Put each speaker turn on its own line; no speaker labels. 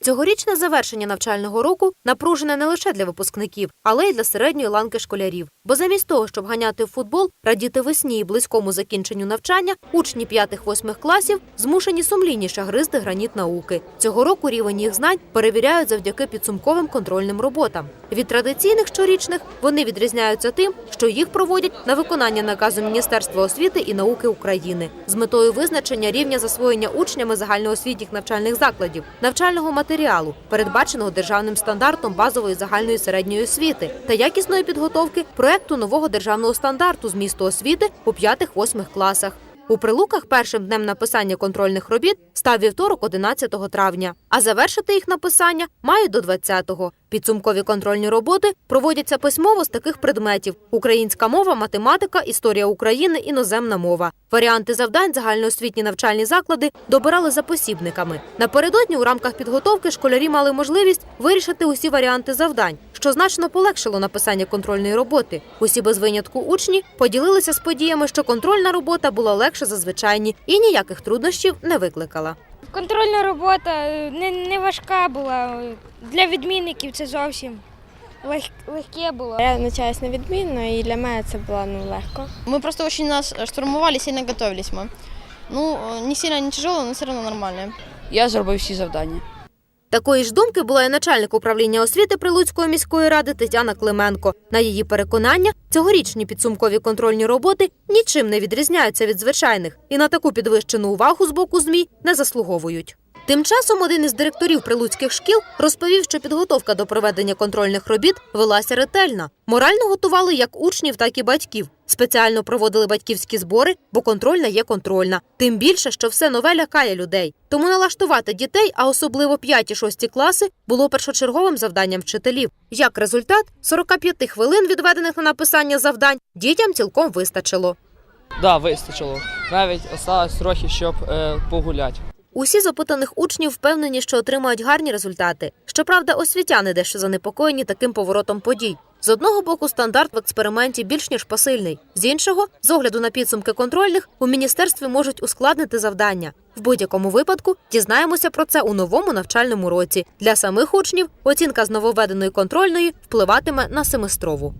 Цьогорічне завершення навчального року напружене не лише для випускників, але й для середньої ланки школярів. Бо замість того, щоб ганяти в футбол, радіти весні і близькому закінченню навчання, учні 5-8 класів змушені сумлінніше гризти граніт науки. Цього року рівень їх знань перевіряють завдяки підсумковим контрольним роботам. Від традиційних щорічних вони відрізняються тим, що їх проводять на виконання наказу Міністерства освіти і науки України з метою визначення рівня засвоєння учнями загальноосвітніх навчальних закладів, навчального матеріалу, передбаченого державним стандартом базової загальної середньої освіти та якісної підготовки проекту нового державного стандарту з змісту освіти у 5-8 класах. У прилуках першим днем написання контрольних робіт став вівторок 11 травня, а завершити їх написання мають до 20-го. Підсумкові контрольні роботи проводяться письмово з таких предметів: українська мова, математика, історія України, іноземна мова. Варіанти завдань загальноосвітні навчальні заклади добирали за посібниками. Напередодні у рамках підготовки школярі мали можливість вирішити усі варіанти завдань, що значно полегшило написання контрольної роботи. Усі без винятку учні поділилися з подіями, що контрольна робота була легше за звичайні і ніяких труднощів не викликала.
Контрольна робота е, не, не важка була. Для відмінників це зовсім лег, легке було.
Я навчаюся на відмінно, і для мене це було ну, легко.
Ми просто дуже нас штурмовали, сильно готувалися. Ми. Ну, не сильно не тяжело, але все одно нормально.
Я зробив всі завдання.
Такої ж думки була і начальник управління освіти Прилуцької міської ради Тетяна Клименко. На її переконання, цьогорічні підсумкові контрольні роботи нічим не відрізняються від звичайних і на таку підвищену увагу з боку ЗМІ не заслуговують. Тим часом один із директорів прилуцьких шкіл розповів, що підготовка до проведення контрольних робіт велася ретельно. Морально готували як учнів, так і батьків. Спеціально проводили батьківські збори, бо контрольна є контрольна. Тим більше, що все нове лякає людей. Тому налаштувати дітей, а особливо 5-6 класи, було першочерговим завданням вчителів. Як результат, 45 хвилин, відведених на написання завдань, дітям цілком вистачило.
Да, вистачило. Навіть осталось трохи, щоб е, погуляти.
Усі з опитаних учнів впевнені, що отримають гарні результати. Щоправда, освітяни дещо занепокоєні таким поворотом подій. З одного боку, стандарт в експерименті більш ніж посильний. З іншого, з огляду на підсумки контрольних, у міністерстві можуть ускладнити завдання. В будь-якому випадку дізнаємося про це у новому навчальному році. Для самих учнів оцінка з нововведеної контрольної впливатиме на семестрову.